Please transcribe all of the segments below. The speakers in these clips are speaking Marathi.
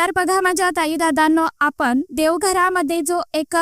तर बघा माझ्या ताई दादांनो आपण देवघरामध्ये जो एक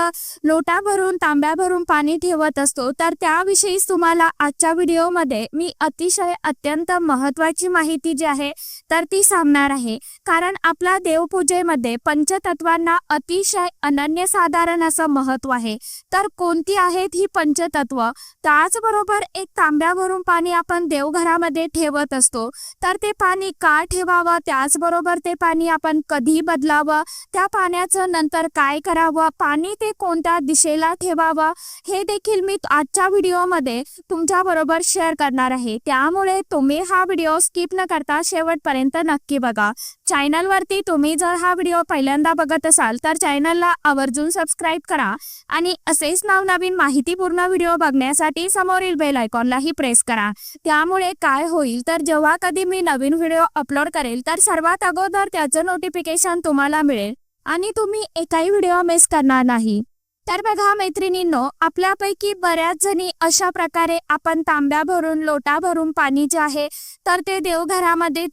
लोटा भरून तांब्या भरून पाणी ठेवत असतो तर त्याविषयी तुम्हाला आजच्या व्हिडिओमध्ये मी अतिशय अत्यंत महत्वाची माहिती जी आहे तर ती सांगणार आहे. कारण आपल्या देवपूजेमध्ये पंचतत्वांना अतिशय अनन्यसाधारण असं महत्त्व आहे. तर कोणती आहेत ही पंचतत्व? त्याचबरोबर एक तांब्या भरून पाणी आपण देवघरामध्ये ठेवत असतो. तर ते पाणी का ठेवावं? त्याचबरोबर ते पाणी आपण कधी बदलावं त्या पाण्याचं नंतर काय करावं पाणी ते कोणत्या दिशेला ठेवावं हे देखील मी आजच्या व्हिडिओमध्ये तुमच्या बरोबर शेअर करणार आहे. त्यामुळे तुम्ही हा व्हिडिओ स्किप न करता शेवटपर्यंत नक्की बघा. चॅनलवरती तुम्ही जर हा व्हिडिओ पहिल्यांदा बघत असाल तर चॅनलला आवर्जून सबस्क्राईब करा आणि असेच नवनवीन माहितीपूर्ण व्हिडिओ बघण्यासाठी समोरील बेल आयकॉनलाही प्रेस करा. त्यामुळे काय होईल तर जेव्हा कधी मी नवीन व्हिडिओ अपलोड करेल तर सर्वात अगोदर त्याचं नोटिफिकेशन तुम्हाला मिळेल आणि तुम्ही एकही व्हिडिओ मिस करणार नाही. तर बघा मैत्रिणींनो आपल्यापैकी बऱ्याच जणी अशा प्रकारे आपण तांब्या भरून लोटा भरून पाणी जे आहे तर ते देवघरामध्ये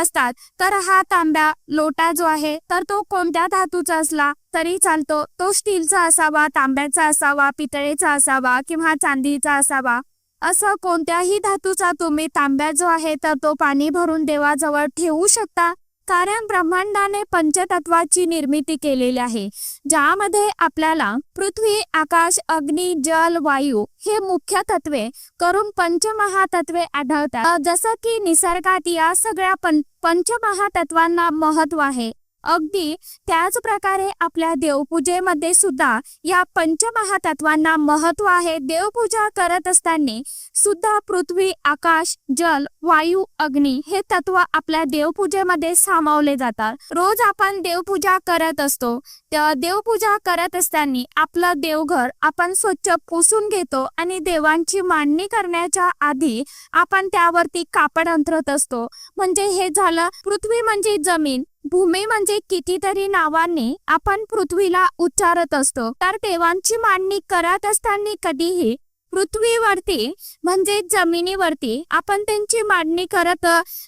असतात. तर हा तांब्या लोटा जो आहे तर तो कोणत्या धातूचा असला तरी चालतो. तो स्टीलचा असावा तांब्याचा असावा पितळेचा असावा किंवा चांदीचा असावा. असं कोणत्याही धातूचा तुम्ही तांब्या जो आहे तर तो पाणी भरून देवाजवळ ठेवू शकता. कारण ब्रह्मांडाने पंचतत्वाची निर्मिती केलेली आहे ज्यामध्ये आपल्याला पृथ्वी आकाश अग्नी जल वायू हे मुख्य तत्वे करून पंचमहातत्वे आढळतात. जसं की निसर्गात या सगळ्या पंचमहातत्वांना महत्त्व आहे. अगदी त्याच प्रकारे आपल्या देवपूजेमध्ये सुद्धा या पंचमहातत्वांना महत्त्व आहे. देवपूजा करत असताना सुद्धा पृथ्वी आकाश जल वायू अग्नी हे तत्व आपल्या देवपूजेमध्ये सामावले जातात. रोज आपण देवपूजा करत असतो. त्या देवपूजा करत असताना आपलं देवघर आपण स्वच्छ पुसून घेतो आणि देवांची मांडणी करण्याच्या आधी आपण त्यावरती कापड अंथरत असतो. म्हणजे हे झालं पृथ्वी म्हणजे जमीन. भूमी म्हणजे कितीतरी नावांनी आपण पृथ्वीला उच्चारत असतो. तर देवांची मांडणी करत असताना कधीही पृथ्वीवरती म्हणजे जमिनीवरती आपण त्यांची मांडणी करत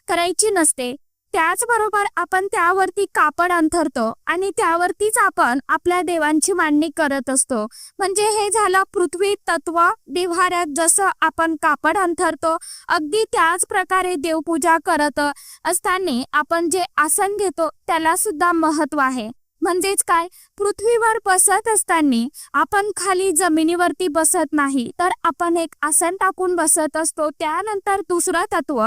करायची नसते. त्याचबरोबर आपण त्यावरती कापड अंथरतो आणि त्यावरतीच आपण आपल्या देवांची मांडणी करत असतो. म्हणजे हे झालं पृथ्वी तत्व देव्हाऱ्यात जसं आपण कापड अंथरतो अगदी त्याच प्रकारे देवपूजा करत असताना आपण जे आसन घेतो त्याला सुद्धा महत्त्व आहे. म्हणजेच काय? पृथ्वीवर बसत असताना आपण खाली जमिनीवरती बसत नाही तर आपण एक आसन टाकून बसत असतो. त्यानंतर दुसरं तत्व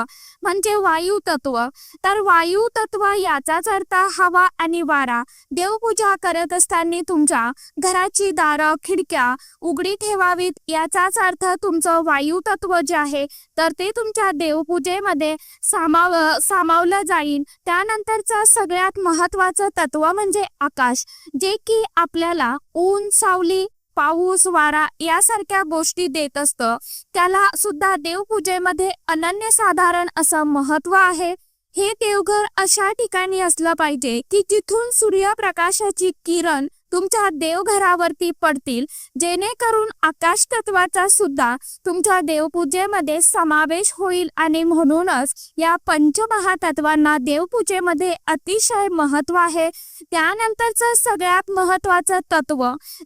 म्हणजे वायू तत्व. तर वायू तत्व याचाच अर्थ हवा आणि वारा. देवपूजा करत असताना तुमच्या घराची दारं खिडक्या उघडी ठेवावीत. याचाच अर्थ तुमचं वायू तत्व जे आहे तर ते तुमच्या देवपूजेमध्ये सामाव सामावलं जाईल त्यानंतरचं सगळ्यात महत्वाचं तत्व म्हणजे आकाश जे की आपल्याला ऊन सावली पाऊस वारा यासारख्या गोष्टी देत असतं. त्याला सुद्धा देवपूजेमध्ये अनन्य साधारण असं महत्त्व आहे. हे देवघर अशा ठिकाणी असलं पाहिजे की जिथून सूर्यप्रकाशाची किरण तुमच्या देवघरावरती पडतील. जेणेकरून आकाश तत्वाचा सुद्धा तुमच्या देवपूजेमध्ये समावेश होईल आणि म्हणूनच या पंचमहातत्वांना देवपूजेमध्ये अतिशय महत्त्व आहे. त्यानंतरचं सगळ्यात महत्वाचं तत्व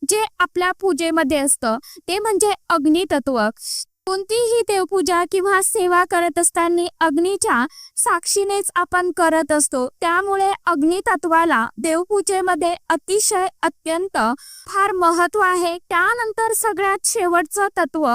जे आपल्या पूजेमध्ये असतं ते म्हणजे अग्नितत्व. कोणतीही देवपूजा किंवा सेवा करत असताना अग्नीच्या साक्षीनेच आपण करत असतो. त्यामुळे अग्नितत्वाला देवपूजेमध्ये अतिशय अत्यंत फार महत्त्व आहे. त्यानंतर सगळ्यात शेवटचं तत्व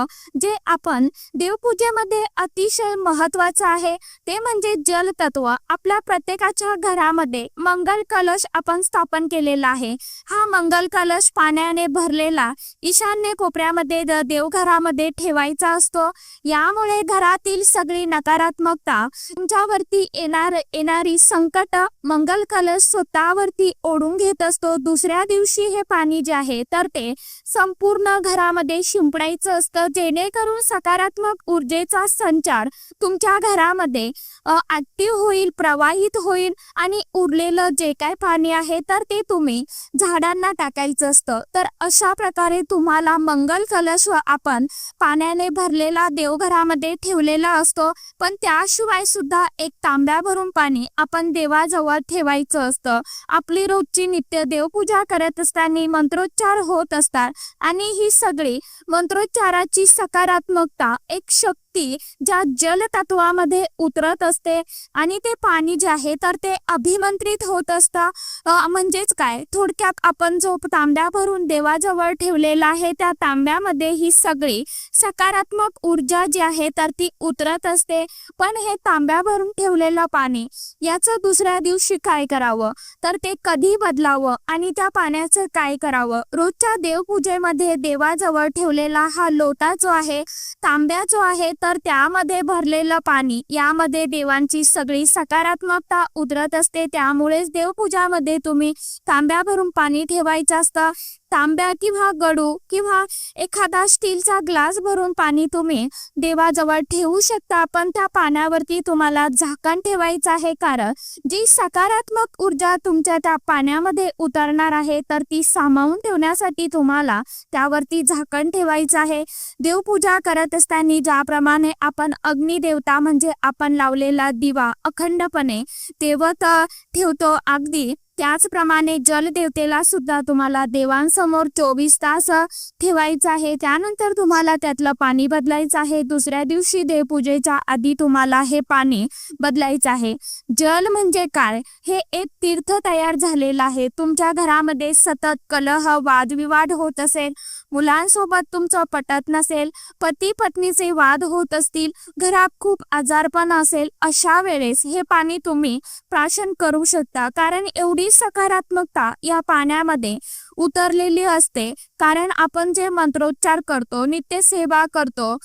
जे आपण देवपूजेमध्ये अतिशय महत्वाचं आहे ते म्हणजे जल तत्व आपल्या प्रत्येकाच्या घरामध्ये मंगल कलश आपण स्थापन केलेला आहे. हा मंगल कलश पाण्याने भरलेला ईशान्य कोपऱ्यामध्ये देवघरामध्ये ठेवायचा असतो. यामुळे घरातील सगळी नकारात्मकता तुमच्यावरती येणार येणारी संकट मंगल कलश स्वतःवरती ओढून घेत असतो. दुसऱ्या दिवशी हे पाणी जे आहे तर ते संपूर्ण घरामध्ये शिंपडायचं असतं. जेणेकरून सकारात्मक ऊर्जेचा संचार तुमच्या घरामध्ये ऍक्टिव्ह होईल प्रवाहित होईल आणि उरलेलं जे काय पाणी आहे तर ते तुम्ही झाडांना टाकायचं असतं. तर अशा प्रकारे तुम्हाला मंगल कलश आपण पाण्याने भरलेला देवघरामध्ये ठेवलेला असतो. पण त्याशिवाय सुद्धा एक तांब्या भरून पाणी आपण देवाजवळ ठेवायचं असतं. आपली रोजची नित्य देवपूजा करत असताना मंत्रोच्चार होत असतात. आणि ही सगळी मंत्रोच्चाराची सकारात्मकता एक शक्ती ज्या जल तत्वामध्ये उतरत असते आणि ते पाणी जे आहे तर ते अभिमंत्रित होत असतं. म्हणजेच काय? थोडक्यात आपण जो तांब्या भरून देवाजवळ ठेवलेला आहे त्या तांब्यामध्ये ही सगळी सकारात्मक ऊर्जा जी आहे तर ती उतरत असते. पण हे तांब्या भरून ठेवलेलं पाणी याचं दुसऱ्या दिवशी काय करावं? तर ते कधी बदलावं? आणि त्या पाण्याचं काय करावं? रोजच्या देवपूजेमध्ये देवाजवळ ठेवलेला हा लोटा जो आहे तांब्या जो आहे तर त्यामध्ये भरलेलं पाणी यामध्ये देवांची सगळी सकारात्मकता उतरत असते. त्यामुळेच देवपूजामध्ये तुम्ही तांब्या भरून पाणी ठेवायचं असतं. तांब्या किंवा गडू किंवा एखादा स्टीलचा ग्लास भरून पाणी तुम्ही देवाजवळ ठेवू शकता पण त्या पाण्यावरती तुम्हाला झाकण ठेवायचं आहे. कारण जी सकारात्मक ऊर्जा तुमच्या त्या पाण्यामध्ये उतरणार आहे तर ती सामावून ठेवण्यासाठी तुम्हाला त्यावरती झाकण ठेवायचं आहे. देवपूजा करत असताना ज्याप्रमाणे आपण अग्निदेवता म्हणजे आपण लावलेला दिवा अखंडपणे तेवत ठेवतो अगदी त्याचप्रमाणे जलदेवतेला सुद्धा तुम्हाला देवांसमोर चोवीस तास ठेवायचं आहे. त्यानंतर तुम्हाला त्यातलं पाणी बदलायचं आहे. दुसऱ्या दिवशी देवपूजेच्या आधी तुम्हाला हे पाणी बदलायचं आहे. जल म्हणजे काय? हे एक तीर्थ तयार झालेलं आहे. तुमच्या घरामध्ये सतत कलह वादविवाद होत असेल. मुलांसोबत तुमचं पटत नसेल पती पत्नीचे वाद होत असतील घरात खूप आजारपण असेल अशा वेळेस हे पाणी तुम्ही प्राशन करू शकता. कारण एवढी सकारात्मकता या पाण्यामध्ये उतरलेली असते. कारण आपण जे मंत्रोच्चार करतो नित्य सेवा करतो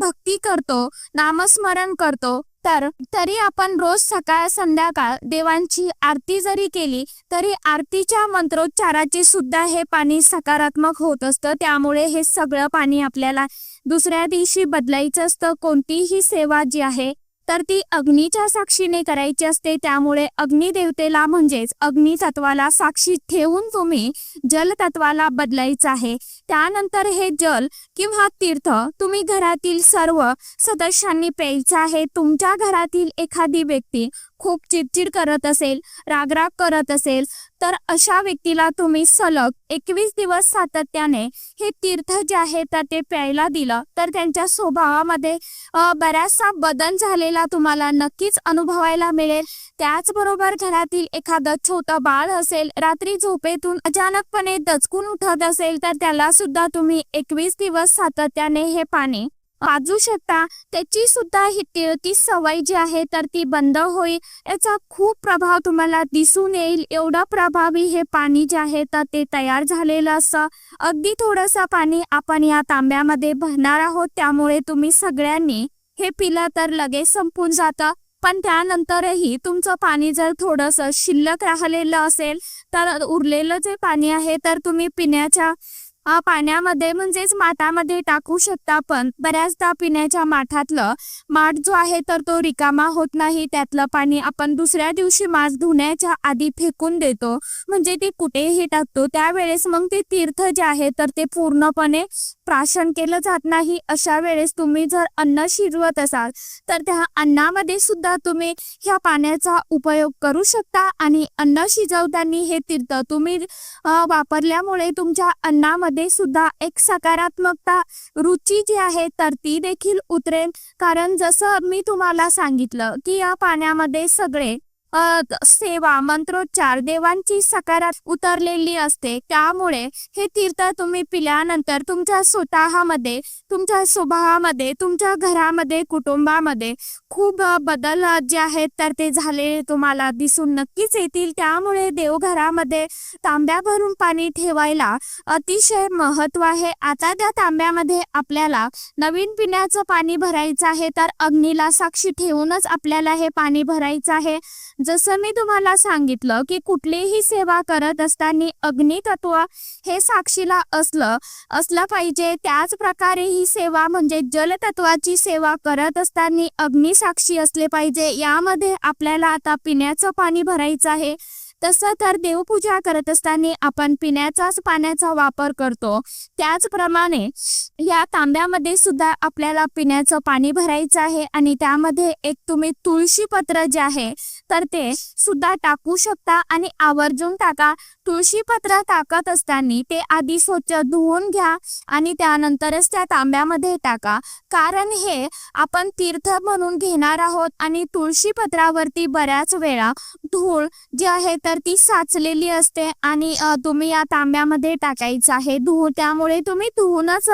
भक्ती करतो नामस्मरण करतो तर तरी आपण रोज सकाळ संध्याकाळ देवांची आरती जरी केली तरी आरतीच्या मंत्रोच्चाराचे सुद्धा हे पाणी सकारात्मक होत असतं. त्यामुळे हे सगळं पाणी आपल्याला दुसऱ्या दिवशी बदलायचं असतं. कोणतीही सेवा जी आहे तर ती अग्नीच्या साक्षीने करायची असते. त्यामुळे अग्निदेवतेला म्हणजेच अग्नि तत्वाला साक्षी ठेवून तुम्ही जल तत्वाला बदलायचं आहे. त्यानंतर हे जल किंवा तीर्थ तुम्ही घरातील सर्व सदस्यांनी प्यायचं आहे. तुमच्या घरातील एखादी व्यक्ती खूप चिडचिड करत असेल रागराग करत असेल तर अशा व्यक्तीला तुम्ही सलग एकवीस दिवस सातत्याने हे तीर्थ जे आहे तर ते प्यायला दिलं तर त्यांच्या स्वभावामध्ये बऱ्याचसा बराचसा बदल झालेला तुम्हाला नक्कीच अनुभवायला मिळेल. त्याचबरोबर घरातील एखादं छोटं बाळ असेल रात्री झोपेतून अचानकपणे दचकून उठत असेल तर त्याला सुद्धा तुम्ही एकवीस दिवस सातत्याने हे पाणी वाजू शकता त्याची सुद्धा ही ती ती सवय जी आहे तर ती बंद होईल. याचा खूप प्रभाव तुम्हाला दिसून येईल. एवढं प्रभावी हे पाणी जे आहे तर ते तयार झालेलं असं. अगदी थोडंसं पाणी आपण या तांब्यामध्ये भरणार आहोत. त्यामुळे तुम्ही सगळ्यांनी हे पिलं तर लगेच संपून जातं. पण त्यानंतरही तुमचं पाणी जर थोडंसं शिल्लक राहिलेलं असेल तर उरलेलं जे पाणी आहे तर तुम्ही पिण्याच्या पाण्यामध्ये म्हणजेच माठामध्ये टाकू शकता पण बऱ्याचदा पिण्याच्या माठातलं माठ जो आहे तर तो रिकामा होत नाही. त्यातलं पाणी आपण दुसऱ्या दिवशी माठ धुण्याच्या आधी फेकून देतो. म्हणजे ते कुठेही टाकतो. त्यावेळेस मग ते तीर्थ जे आहे तर ते पूर्णपणे प्राशन केलं जात नाही अशा वेळेस तुम्ही जर अन्न शिजवत असाल तर त्या अन्नामध्ये सुद्धा तुम्ही ह्या पाण्याचा उपयोग करू शकता आणि अन्न शिजवताना हे तीर्थ तुम्ही वापरल्यामुळे तुमच्या अन्नामध्ये सुद्धा एक सकारात्मकता रुची जी आहे तर ती देखील उतरेल. कारण जसं मी तुम्हाला सांगितलं की या पाण्यामध्ये सगळे सेवा मंत्रोच्चार देवांची सकारात उतरलेली असते. त्यामुळे हे तीर्थ तुम्ही पिल्यानंतर तुमच्या स्वतःमध्ये तुमच्या स्वभावामध्ये तुमच्या घरामध्ये कुटुंबामध्ये खूप बदल जे आहेत तर ते झाले तुम्हाला दिसून नक्कीच येतील. त्यामुळे देवघरामध्ये तांब्या भरून पाणी ठेवायला अतिशय महत्त्व आहे. आता त्या तांब्यामध्ये आपल्याला नवीन पिण्याचं पाणी भरायचं आहे तर अग्नीला साक्षी ठेवूनच आपल्याला हे पाणी भरायचं आहे. जसं मी तुम्हाला सांगितलं की कुठलीही सेवा करत असताना अग्नितत्व हे साक्षीला असलं असलं पाहिजे. त्याच प्रकारे ही सेवा म्हणजे जलतत्वाची सेवा करत असताना साक्षी असले पाहिजे. यामध्ये आपल्याला आता पिण्याचं पाणी भरायचं आहे. तसं तर देवपूजा करत असताना आपण पिण्याचाच पाण्याचा वापर करतो. त्याचप्रमाणे या तांब्यामध्ये सुद्धा आपल्याला पिण्याचं पाणी भरायचं आहे आणि त्यामध्ये एक तुम्ही तुळशी पत्र जे आहे तर ते सुद्धा टाकू शकता आणि आवर्जून टाका. तुळशी पत्र टाकत असताना ते आधी स्वच्छ धुवून घ्या आणि त्यानंतरच त्या तांब्यामध्ये टाका. कारण हे आपण तीर्थ म्हणून घेणार आहोत आणि तुळशी पत्रावरती बऱ्याच वेळा धूळ जी आहे तर ती साचलेली असते आणि तुम्ही या तांब्यामध्ये टाकायचं आहे धुवून त्यामुळे तुम्ही धुवूनच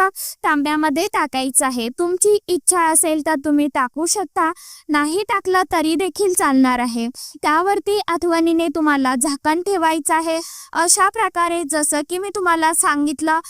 तांब्यामध्ये टाकायचं आहे. तुमची इच्छा असेल तर तुम्ही टाकू शकता. नाही टाकलं तरी देखील चालणार आहे. त्यावरती आठवणीने तुम्हाला झाकण ठेवायचं आहे. अशा प्रकारे जसं की मी तुम्हाला सांगितलं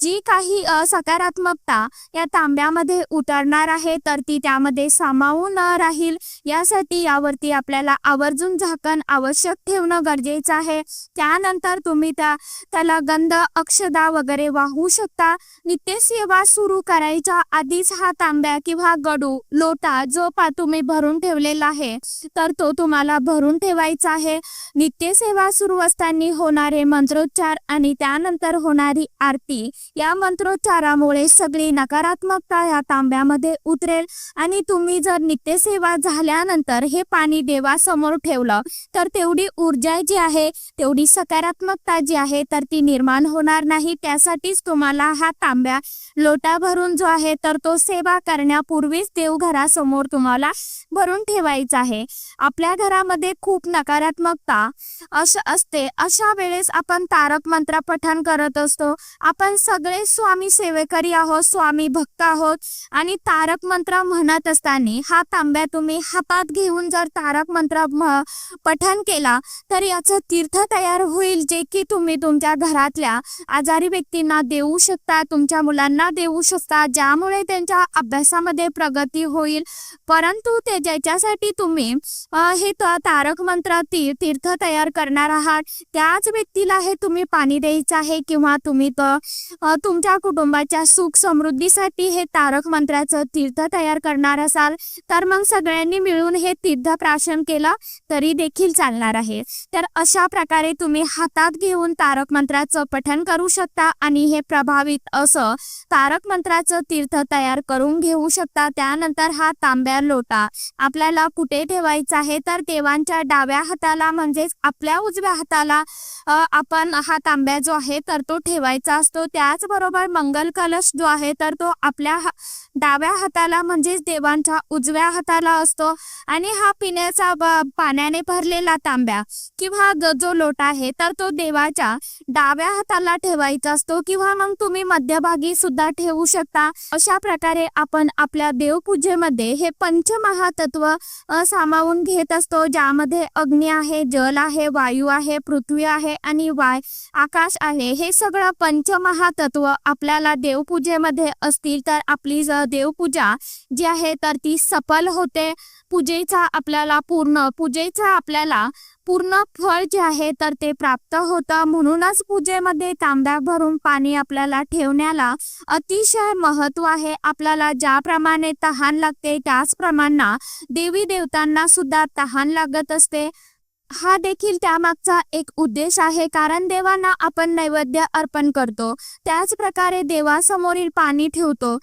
जी काही सकारात्मकता या तांब्यामध्ये उतरणार आहे तर ती त्यामध्ये सामावून राहील. यासाठी यावरती आपल्याला आवर्जून झाकण आवश्यक ठेवणं गरजेचं आहे. त्यानंतर तुम्ही त्या त्याला गंध अक्षदा वगैरे वाहू शकता. नित्यसेवा सुरू करायच्या आधीच हा तांब्या किंवा गडू लोटा जो पा तुम्ही भरून ठेवलेला आहे तर तो तुम्हाला भरून ठेवायचा आहे. नित्यसेवा सुरू असताना होणारे मंत्रोच्चार आणि त्यानंतर होणारी आरती या मंत्रोच्चारामुळे सगळी नकारात्मकता या तांब्यामध्ये उतरेल. आणि तुम्ही जर नित्यसेवा झाल्यानंतर हे पाणी देवासमोर ठेवलं तर तेवढी ऊर्जा जी आहे तेवढी सकारात्मकता जी आहे तर ती निर्माण होणार नाही. त्यासाठीच तुम्हाला हा तांब्या लोटा भरून जो आहे तर तो सेवा करण्यापूर्वीच देवघरासमोर तुम्हाला भरून ठेवायचा आहे. आपल्या घरामध्ये खूप नकारात्मकता अश असते. अशा वेळेस आपण तारक मंत्र पठण करत असतो. आपण सगळे स्वामी सेवेकरी आहोत स्वामी भक्त आहोत आणि तारक मंत्र म्हणत असताना हा तांब्या तुम्ही हातात घेऊन जर तारक मंत्र पठण केला तर याचं तीर्थ तयार होईल जे की तुम्ही तुमच्या घरातल्या आजारी व्यक्तींना देऊ शकता तुमच्या मुलांना देऊ शकता ज्यामुळे त्यांच्या अभ्यासामध्ये प्रगती होईल. परंतु ते ज्याच्यासाठी तुम्ही हे त- तारक मंत्रातील तीर्थ तयार करणार आहात. त्याच व्यक्तीला हे तुम्ही पाणी द्यायचं आहे किंवा तुम्ही तुमच्या कुटुंबाच्या सुख समृद्धीसाठी हे तारक मंत्राचं तीर्थ तयार करणार असाल तर मग सगळ्यांनी मिळून हे तीर्थ प्राशन केलं तरी देखील चालणार आहे. तर अशा प्रकारे तुम्ही हातात घेऊन तारक मंत्राचं पठण करू शकता आणि हे प्रभावित असं तारक मंत्राचं तीर्थ तयार करून घेऊ शकता. त्यानंतर हा तांब्या लोटा आपल्याला कुठे ठेवायचा आहे तर देवांच्या डाव्या हाताला म्हणजेच आपल्या उजव्या हाताला आपण हा तांब्या जो आहे तर तो ठेवायचा असतो. त्याचबरोबर मंगल कलश जो आहे तर तो आपल्या हा- डाव्या हाताला म्हणजेच देवांच्या उजव्या हाताला असतो आणि हा पिण्याचा पाण्याने भरलेला तांब्या किंवा जो लोटा आहे तर तो देवाच्या डाव्या हाताला ठेवायचा असतो किंवा मग तुम्ही मध्यभागी सुद्धा ठेवू शकता. अशा प्रकारे आपण आपल्या देवपूजेमध्ये हे पंचमहातत्व सामावून घेत असतो ज्यामध्ये अग्नी आहे जल आहे वायू आहे पृथ्वी आहे आणि वाय आकाश आहे हे सगळं पंचमहातत्व आपल्याला देवपूजेमध्ये असतील तर आपली देवपूजा जी आहे तर ती सफल होते. पूजेचा आपल्याला पूर्ण पूजेचा आपल्याला पूर्ण फळ जे आहे तर ते प्राप्त होतं. म्हणूनच पूजेमध्ये तांब्या भरून पाणी आपल्याला ठेवण्याला अतिशय महत्त्व आहे. आपल्याला ज्याप्रमाणे तहान लागते त्याचप्रमाणे देवी देवतांना सुद्धा तहान लागत असते. हा देखील त्यामागचा एक उद्देश आहे. कारण देवांना आपण नैवेद्य अर्पण करतो. त्याच प्रकारे देवासमोरील पाणी ठेवतो.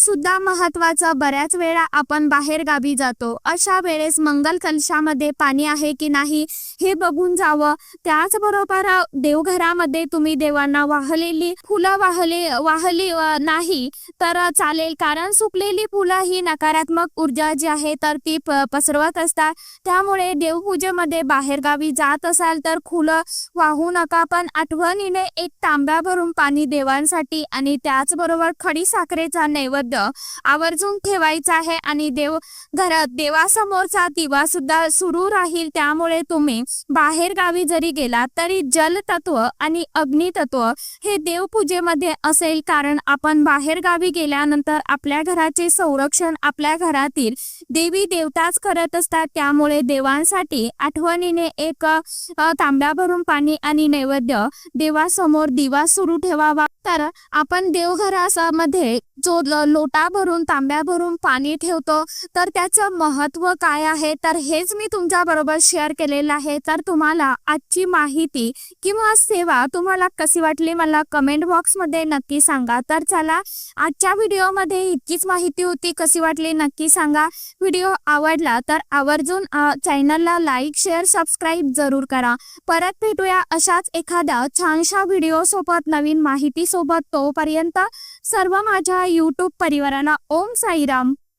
सुद्धा महत्वाचं बऱ्याच वेळा आपण बाहेर गावी जातो. अशा वेळेस मंगल कलशामध्ये पाणी आहे की नाही हे बघून जावं. त्याचबरोबर देवघरामध्ये तुम्ही देवांना वाहलेली फुलं वाहले वाहली नाही तर चालेल. कारण सुकलेली फुलं ही नकारात्मक ऊर्जा जी आहे तर ती पसरवत असतात. त्यामुळे देवपूजेमध्ये बाहेर बाहेरगावी जात असाल तर खुलं वाहू नका पण आठवणीने एक तांब्या भरून पाणी देवांसाठी आणि त्याचबरोबर खडी साखरेचा नैवेद्य आवर्जून ठेवायचा आहे आणि देव घरात देवासमोरचा दिवा सुद्धा सुरू राहील. त्यामुळे तुम्ही बाहेरगावी जरी गेलात तरी जलतत्व आणि अग्नितत्व हे देवपूजेमध्ये असेल. कारण आपण बाहेरगावी गेल्यानंतर आपल्या घराचे संरक्षण आपल्या घरातील देवी देवताच करत असतात. त्यामुळे देवांसाठी आठवणीने एक तांब्या भरून पाणी आणि नैवेद्य देवासमोर दिवा सुरू ठेवावा. तर आपण देवघरामध्ये जो लोटा भरून तांब्या भरून पाणी ठेवतो तर त्याचं महत्त्व काय आहे? तर हेच मी तुमच्या बरोबर शेअर केलेलं आहे. तर तुम्हाला आजची माहिती किंवा सेवा तुम्हाला कशी वाटली मला कमेंट बॉक्समध्ये नक्की सांगा. तर चला आजच्या व्हिडिओमध्ये इतकीच माहिती होती कशी वाटली नक्की सांगा. व्हिडिओ आवडला तर आवर्जून चॅनलला लाईक शेअर सबस्क्राईब जरूर करा. परत भेटूया अशाच एखाद्या छानशा व्हिडिओ सोबत नवीन माहिती सोबत तोपर्यंत सर्व माझ्या यूट्यूब परिवारांना ओम साईराम.